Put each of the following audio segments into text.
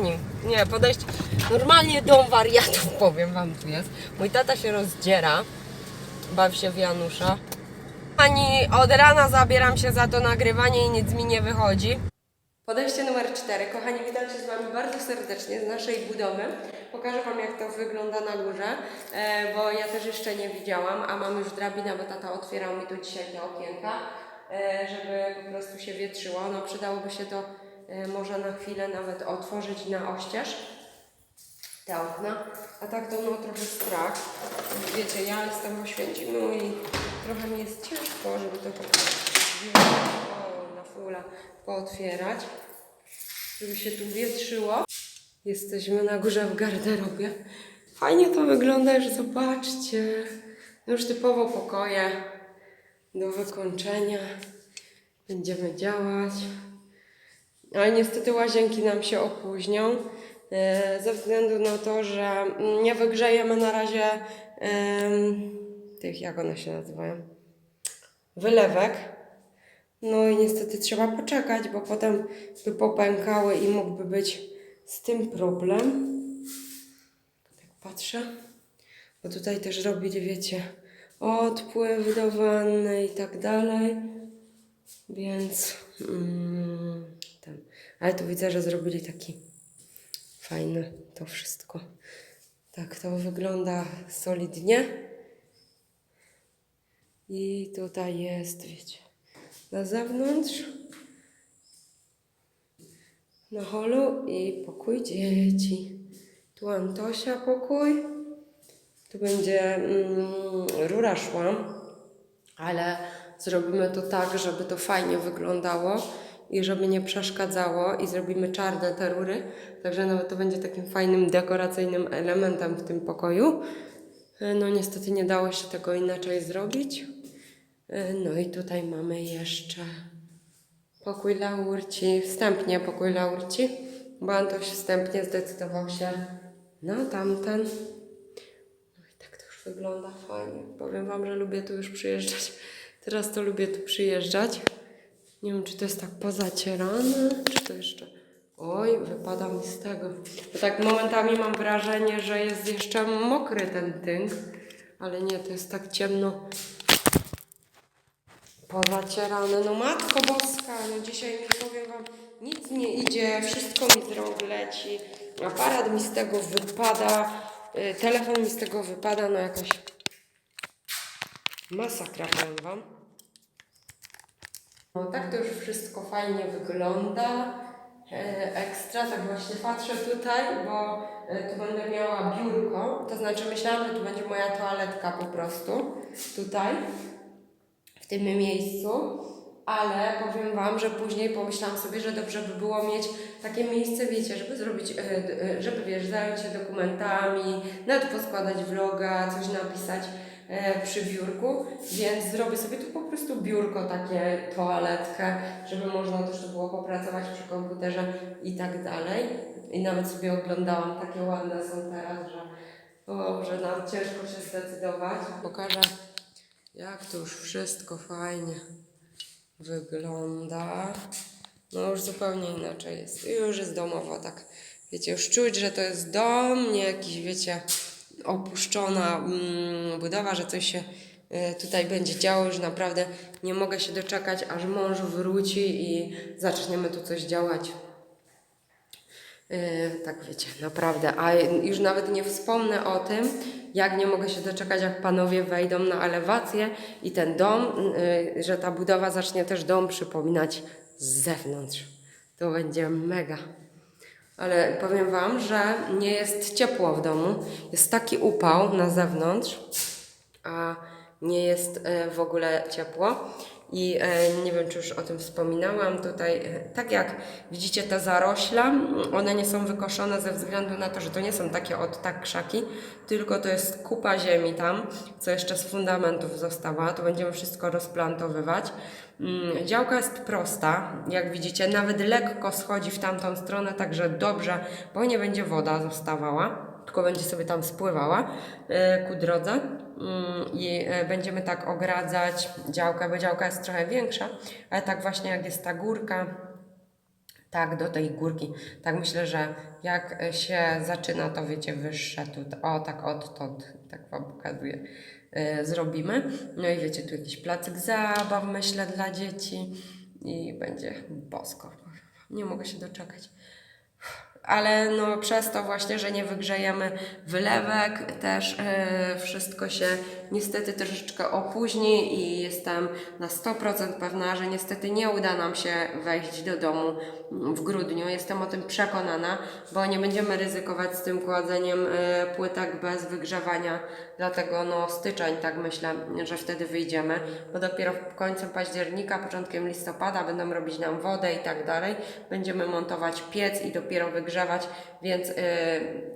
Nie, podejść. Normalnie dom wariatów, powiem wam tu jest. Mój tata się rozdziera. Bawi się w Janusza. Ani od rana zabieram się za to nagrywanie i nic mi nie wychodzi. Podejście numer 4. Kochani, witam się z Wami bardzo serdecznie z naszej budowy. Pokażę Wam, jak to wygląda na górze, e, bo ja też jeszcze nie widziałam, a mam już drabinę, bo tata otwierał mi tu dzisiaj te okienka, e, żeby po prostu się wietrzyło. No, przydałoby się to może na chwilę nawet otworzyć na oścież te okna, a tak to no trochę strach. Wiecie, ja jestem w Oświęcimiu i trochę mi jest ciężko, żeby to tak na fula pootwierać, żeby się tu wietrzyło. Jesteśmy na górze w garderobie. Fajnie to wygląda, już zobaczcie. Już typowo pokoje do wykończenia. Będziemy działać. Ale niestety łazienki nam się opóźnią. e, Ze względu na to, że nie wygrzejemy na razie tych, jak one się nazywają, wylewek. No i niestety trzeba poczekać, bo potem by popękały i mógłby być z tym problem. Tak patrzę. Bo tutaj też robili, wiecie, odpływ do wanny i tak dalej. Więc mm. Ale tu widzę, że zrobili taki fajny to wszystko. Tak to wygląda solidnie. I tutaj jest, wiecie, na zewnątrz, na holu i pokój dzieci. Tu Antosia pokój. Tu będzie mm, rura szła, ale zrobimy to tak, żeby to fajnie wyglądało i żeby nie przeszkadzało i zrobimy czarne te rury, także nawet to będzie takim fajnym dekoracyjnym elementem w tym pokoju. E, No niestety nie dało się tego inaczej zrobić. E, No i tutaj mamy jeszcze pokój Laurci, wstępnie pokój Laurci, bo Antoś wstępnie zdecydował się na tamten. No i tak to już wygląda fajnie. Powiem Wam, że lubię tu już przyjeżdżać. Teraz to lubię tu przyjeżdżać. Nie wiem, czy to jest tak pozacierane, czy to jeszcze... Oj, wypada mi z tego. Bo tak momentami mam wrażenie, że jest jeszcze mokry ten tynk, ale nie, to jest tak ciemno pozacierane. No matko boska, no dzisiaj mi powiem wam, nic nie idzie, wszystko mi z rąk leci, aparat mi z tego wypada, y, telefon mi z tego wypada, no jakaś masakra powiem wam. No tak to już wszystko fajnie wygląda. E, Ekstra, tak właśnie patrzę tutaj, bo e, tu będę miała biurko, to znaczy myślałam, że tu będzie moja toaletka po prostu, tutaj w tym miejscu, ale powiem Wam, że później pomyślałam sobie, że dobrze by było mieć takie miejsce, wiecie, żeby zrobić, e, żeby wiesz, zająć się dokumentami, nawet poskładać vloga, coś napisać przy biurku, więc zrobię sobie tu po prostu biurko, takie toaletkę, żeby można też tu było popracować przy komputerze i tak dalej. I nawet sobie oglądałam, takie ładne są teraz, że o, że nam ciężko się zdecydować. Pokażę jak to już wszystko fajnie wygląda. No już zupełnie inaczej jest. Już jest domowo, tak. Wiecie, już czuć, że to jest dom, nie jakiś, wiecie, opuszczona mm, budowa, że coś się y, tutaj będzie działo. Już naprawdę nie mogę się doczekać, aż mąż wróci i zaczniemy tu coś działać. Yy, tak wiecie, naprawdę. A już nawet nie wspomnę o tym, jak nie mogę się doczekać, jak panowie wejdą na elewację i ten dom, yy, że ta budowa zacznie też dom przypominać z zewnątrz. To będzie mega. Ale powiem Wam, że nie jest ciepło w domu. Jest taki upał na zewnątrz, a nie jest e, w ogóle ciepło. I e, nie wiem, czy już o tym wspominałam. Tutaj, e, tak jak widzicie, te zarośla, one nie są wykoszone ze względu na to, że to nie są takie od tak krzaki, tylko to jest kupa ziemi tam, co jeszcze z fundamentów została. To będziemy wszystko rozplantowywać. Mm, Działka jest prosta, jak widzicie, nawet lekko schodzi w tamtą stronę, także dobrze, bo nie będzie woda zostawała tylko będzie sobie tam spływała e, ku drodze i e, będziemy tak ogradzać działkę, bo działka jest trochę większa, ale tak właśnie jak jest ta górka, tak do tej górki. Tak myślę, że jak się zaczyna, to wiecie, wyższe tu, o tak odtąd, tak Wam pokazuję, yy, zrobimy. No i wiecie, tu jakiś placyk zabaw, myślę, dla dzieci i będzie bosko. Nie mogę się doczekać ale no przez to właśnie, że nie wygrzejemy wylewek, też e, wszystko się niestety troszeczkę opóźni i jestem na 100% pewna, że niestety nie uda nam się wejść do domu w grudniu. Jestem o tym przekonana, bo nie będziemy ryzykować z tym kładzeniem e, płytek bez wygrzewania, dlatego no styczeń tak myślę, że wtedy wyjdziemy, bo dopiero końcem października, początkiem listopada będą robić nam wodę i tak dalej. Będziemy montować piec i dopiero wygrzewać, więc yy,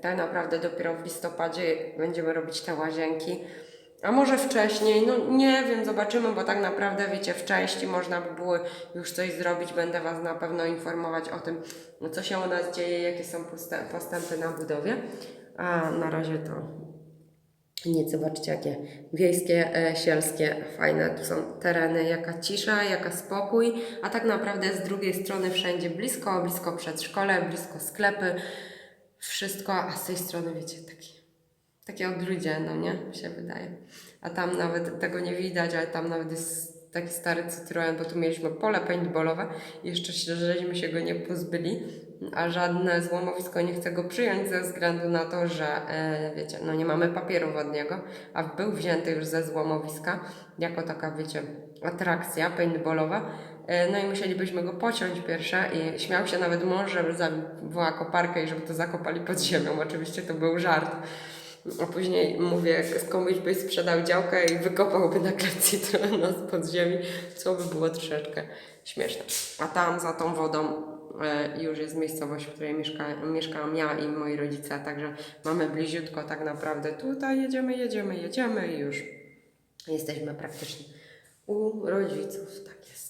tak naprawdę dopiero w listopadzie będziemy robić te łazienki. A może wcześniej, no nie wiem, zobaczymy, bo tak naprawdę wiecie, w części można by było już coś zrobić. Będę Was na pewno informować o tym, co się u nas dzieje, jakie są postę- postępy na budowie. A na razie to nic, zobaczcie jakie wiejskie, e, sielskie, fajne tu są tereny, jaka cisza, jaka spokój, a tak naprawdę z drugiej strony wszędzie blisko, blisko przedszkole, blisko sklepy, wszystko, a z tej strony wiecie, taki, takie odludzie, no nie, mi się wydaje. A tam nawet tego nie widać, ale tam nawet jest taki stary Citroen, bo tu mieliśmy pole paintballowe i jeszcze się, żeśmy się go nie pozbyli, a żadne złomowisko nie chce go przyjąć ze względu na to, że e, wiecie, no nie mamy papierów od niego, a był wzięty już ze złomowiska jako taka, wiecie, atrakcja paintballowa. E, No i musielibyśmy go pociąć pierwsze i śmiał się nawet mąż, żeby zawoła koparkę i żeby to zakopali pod ziemią. Oczywiście to był żart. A później mówię, komuś byś sprzedał działkę i wykopałby nagle Citroena z pod ziemi, co by było troszeczkę śmieszne. A tam za tą wodą e, już jest miejscowość, w której mieszka, mieszkałam ja i moi rodzice, także mamy bliziutko tak naprawdę. Tutaj jedziemy, jedziemy, jedziemy i już jesteśmy praktycznie u rodziców. Tak jest.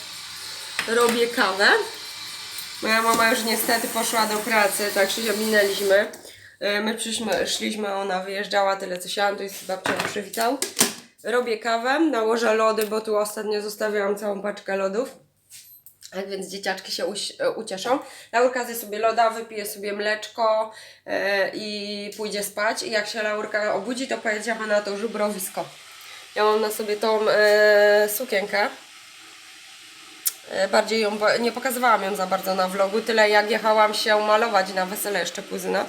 robię kawę. Moja mama już niestety poszła do pracy, tak się minęliśmy. E, My przyszliśmy, szliśmy, ona wyjeżdżała, tyle co siadłam, to jest babcią przywitał. Robię kawę, nałożę lody, bo tu ostatnio zostawiałam całą paczkę lodów. Tak więc dzieciaczki się e, ucieszą. Laurka zje sobie loda, wypije sobie mleczko e, i pójdzie spać. I jak się Laurka obudzi, to pojedziemy na to żubrowisko. Ja mam na sobie tą e, sukienkę. E, Bardziej ją, nie pokazywałam ją za bardzo na vlogu, tyle jak jechałam się malować na wesele jeszcze kuzyna.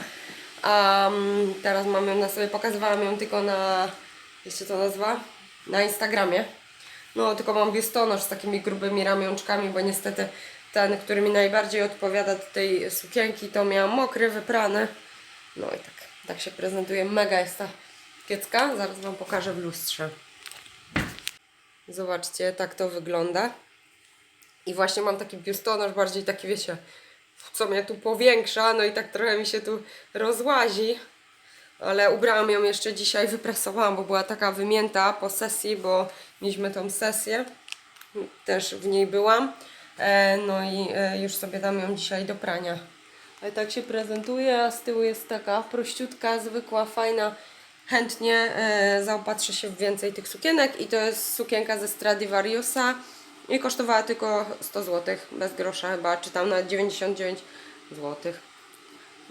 A mm, teraz mam ją na sobie, pokazywałam ją tylko na, się to nazywa? Na Instagramie. No, tylko mam biustonosz z takimi grubymi ramionczkami, bo niestety ten, który mi najbardziej odpowiada do tej sukienki, to miałam mokry, wyprany. No i tak, tak się prezentuje. Mega jest ta kiecka. Zaraz Wam pokażę w lustrze. Zobaczcie, tak to wygląda. I właśnie mam taki biustonosz, bardziej taki, wiecie, co mnie tu powiększa, no i tak trochę mi się tu rozłazi. Ale ubrałam ją jeszcze dzisiaj, wypresowałam, bo była taka wymięta po sesji, bo mieliśmy tą sesję. Też w niej byłam. E, no i e, już sobie dam ją dzisiaj do prania. Ale tak się prezentuje, a z tyłu jest taka prościutka, zwykła, fajna. Chętnie e, zaopatrzę się w więcej tych sukienek i to jest sukienka ze Stradivariusa i kosztowała tylko 100 zł, bez grosza chyba, czy tam na 99 zł.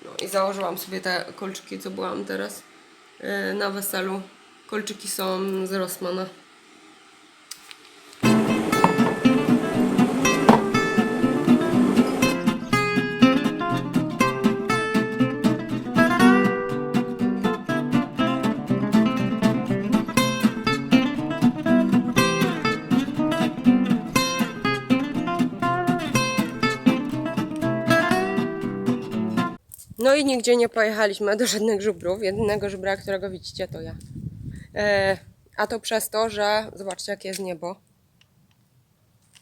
No i założyłam sobie te kolczyki, co byłam teraz e, na weselu. Kolczyki są z Rossmana. No i nigdzie nie pojechaliśmy do żadnych żubrów. Jedynego żubra, którego widzicie, to ja. E, a to przez to, że zobaczcie, jakie jest niebo.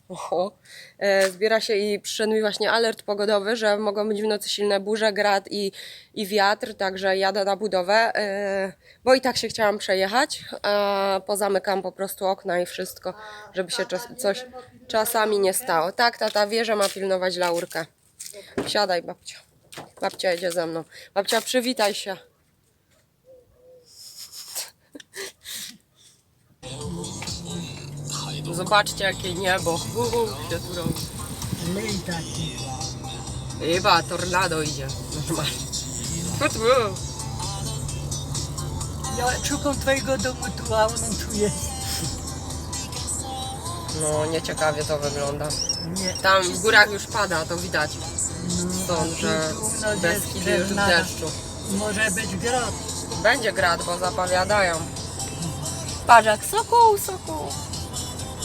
Oho. E, zbiera się i przyszedł mi właśnie alert pogodowy, że mogą być w nocy silne burze, grad i, i wiatr, także jadę na budowę, e, bo i tak się chciałam przejechać, a pozamykam po prostu okna i wszystko, żeby się czas, coś czasami nie stało. Tak, tata wie, że ma pilnować laurkę. Siadaj, babcia. Babcia jedzie ze mną. Babcia, przywitaj się. Zobaczcie, jakie niebo. Tu robi. Chyba tornado idzie. Normalnie. Ja szukam twojego domu tu, a on jest. No, nieciekawie to wygląda. Nie. Tam w górach już pada, to widać. Stąd, że nas bez kiedy już deszczu. Może być grad. Będzie grad, bo zapowiadają. Patrz jak sokół, sokół.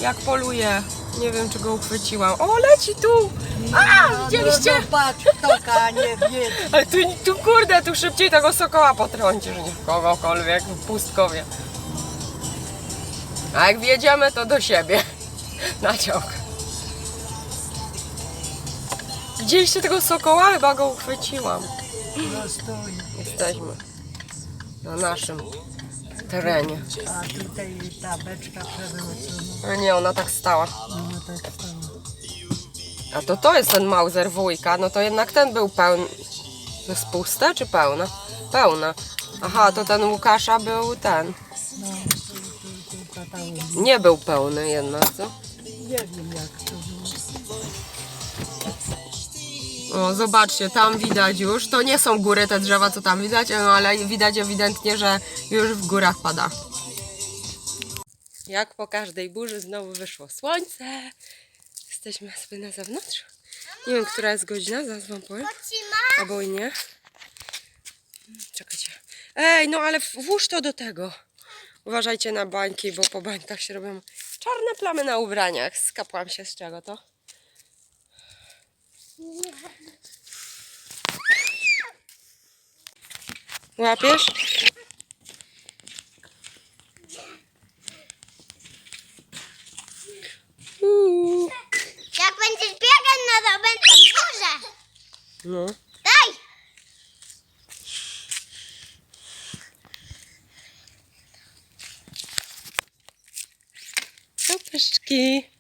Jak poluje. Nie wiem, czy go uchwyciłam. O, leci tu! A, No, widzieliście? No, no patrz, toka, nie wie. Ale tu, tu kurde, tu szybciej tego sokoła potrącisz niż kogokolwiek w pustkowie. A jak wjedziemy, to do siebie. Na ciąg. Widzieliście tego sokoła? Chyba go uchwyciłam. No. Jesteśmy na naszym terenie. A tutaj ta beczka przewrócona. No nie, ona tak stała. No tak. A to to jest ten Mauser wujka, no to jednak ten był pełny. To jest puste czy pełne? Pełne. Aha, to ten Łukasza był ten. No. Nie był pełny jednak, co? Nie wiem jak to było. O, zobaczcie, tam widać już. To nie są góry te drzewa, co tam widać, no, ale widać ewidentnie, że już w górach pada. Jak po każdej burzy znowu wyszło słońce. Jesteśmy sobie na zewnątrz. Nie wiem, która jest godzina, zaraz wam powiem. Albo i nie. Czekajcie. Ej, no ale włóż to do tego. Uważajcie na bańki, bo po bańkach się robią czarne plamy na ubraniach. Skapłam się z czego to? Łapiesz? Uuu. Jak będziesz biegać, no to będą duże. No. Daj! To pyszczki.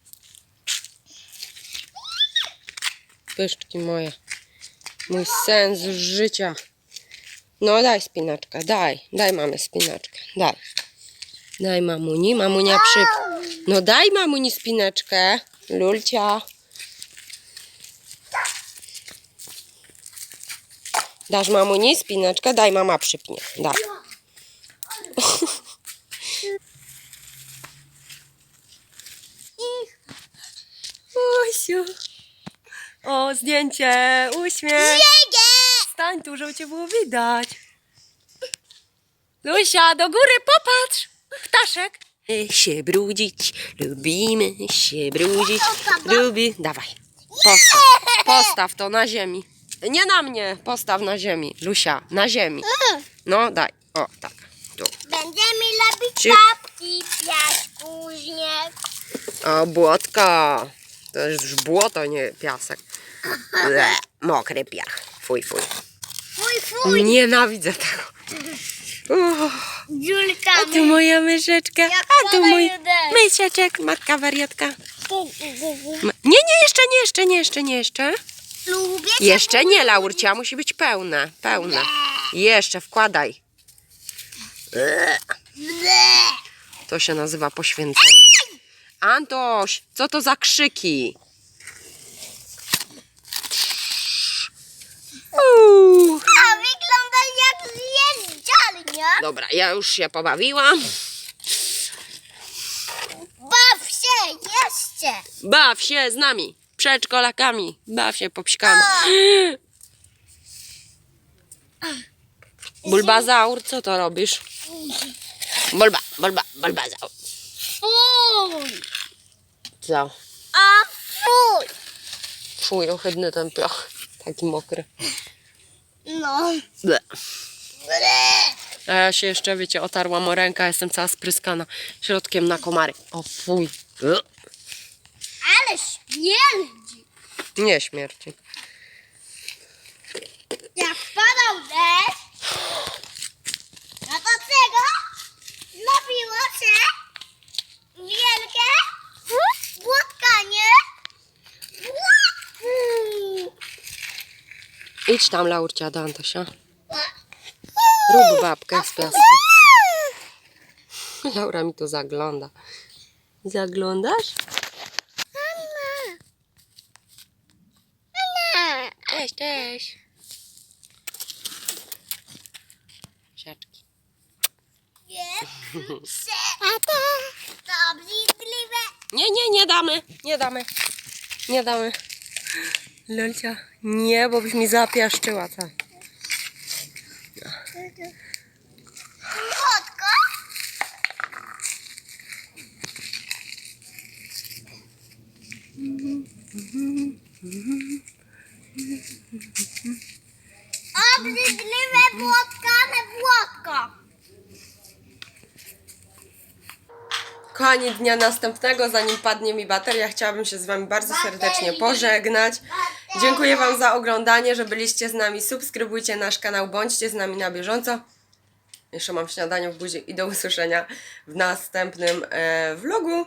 Pyszczki moje. Mój sens życia. No daj spinaczkę, daj. Daj mamy spinaczkę, daj. Daj mamuni, mamunia przy... No daj mamuni spineczkę. Lulcia. Dasz mamuni spineczkę? Daj mama przypnie. Daj. Usiu. O, zdjęcie, uśmiech. Stań tu, żeby cię było widać. Lusia, do góry popatrz. Ptaszek. Się brudzić, lubimy się brudzić. Lubi. Dawaj. Postaw, postaw to na ziemi. Nie na mnie, postaw na ziemi. Lusia, na ziemi. No, daj. O, tak. Tu. Będziemy robić Czy- czapki, piasku, śnieg. O, błotka. To jest już błoto, nie piasek. Ble, mokry piach. Fuj, fuj. Fuj, fuj, Nienawidzę tego. Uff. Julka. A tu moja myszeczka, a tu mój mysiaczek, matka wariatka. Ma- Nie, nie, jeszcze, nie, jeszcze, nie, jeszcze, nie, jeszcze. Lubię cię. Jeszcze nie, Laurcia, musi być pełne, pełne. Jeszcze, wkładaj. Ble. To się nazywa poświęcenie. Antoś, co to za krzyki? Uuu. A wygląda jak zjeżdżalnia. Dobra, ja już się pobawiłam. Baw się jeszcze. Baw się z nami, przedszkolakami. Baw się popsikamy. Bulbazaur, co to robisz? Bulba, bulba, bulbazaur. Fuj. Co? A fuj. Fuj, ohydny ten piach. Taki mokry. No. Ble. Ble. A ja się jeszcze, wiecie, otarłam o rękę, jestem cała spryskana środkiem na komary. O fuj. Ble. Ale śmierdzi. Nie śmierci. Jak padał deszcz, no to tego nabiło się wielkie błotkanie. Idź tam, Laurcia, do Antosia. Rób babkę z piasku. Laura mi tu zagląda. Zaglądasz? Cześć, cześć. Siaczki. Obrzydliwe. Nie, nie, nie damy. Nie damy. Nie damy. Lolcia, nie, bo byś mi zapiaszczyła, co? Błotko. Obrzydliwe błotkane błotko. Kochani, dnia następnego, zanim padnie mi bateria, chciałabym się z Wami bardzo serdecznie pożegnać. Dziękuję Wam za oglądanie, że byliście z nami. Subskrybujcie nasz kanał, bądźcie z nami na bieżąco. Jeszcze mam śniadanie w buzi i do usłyszenia w następnym e, vlogu.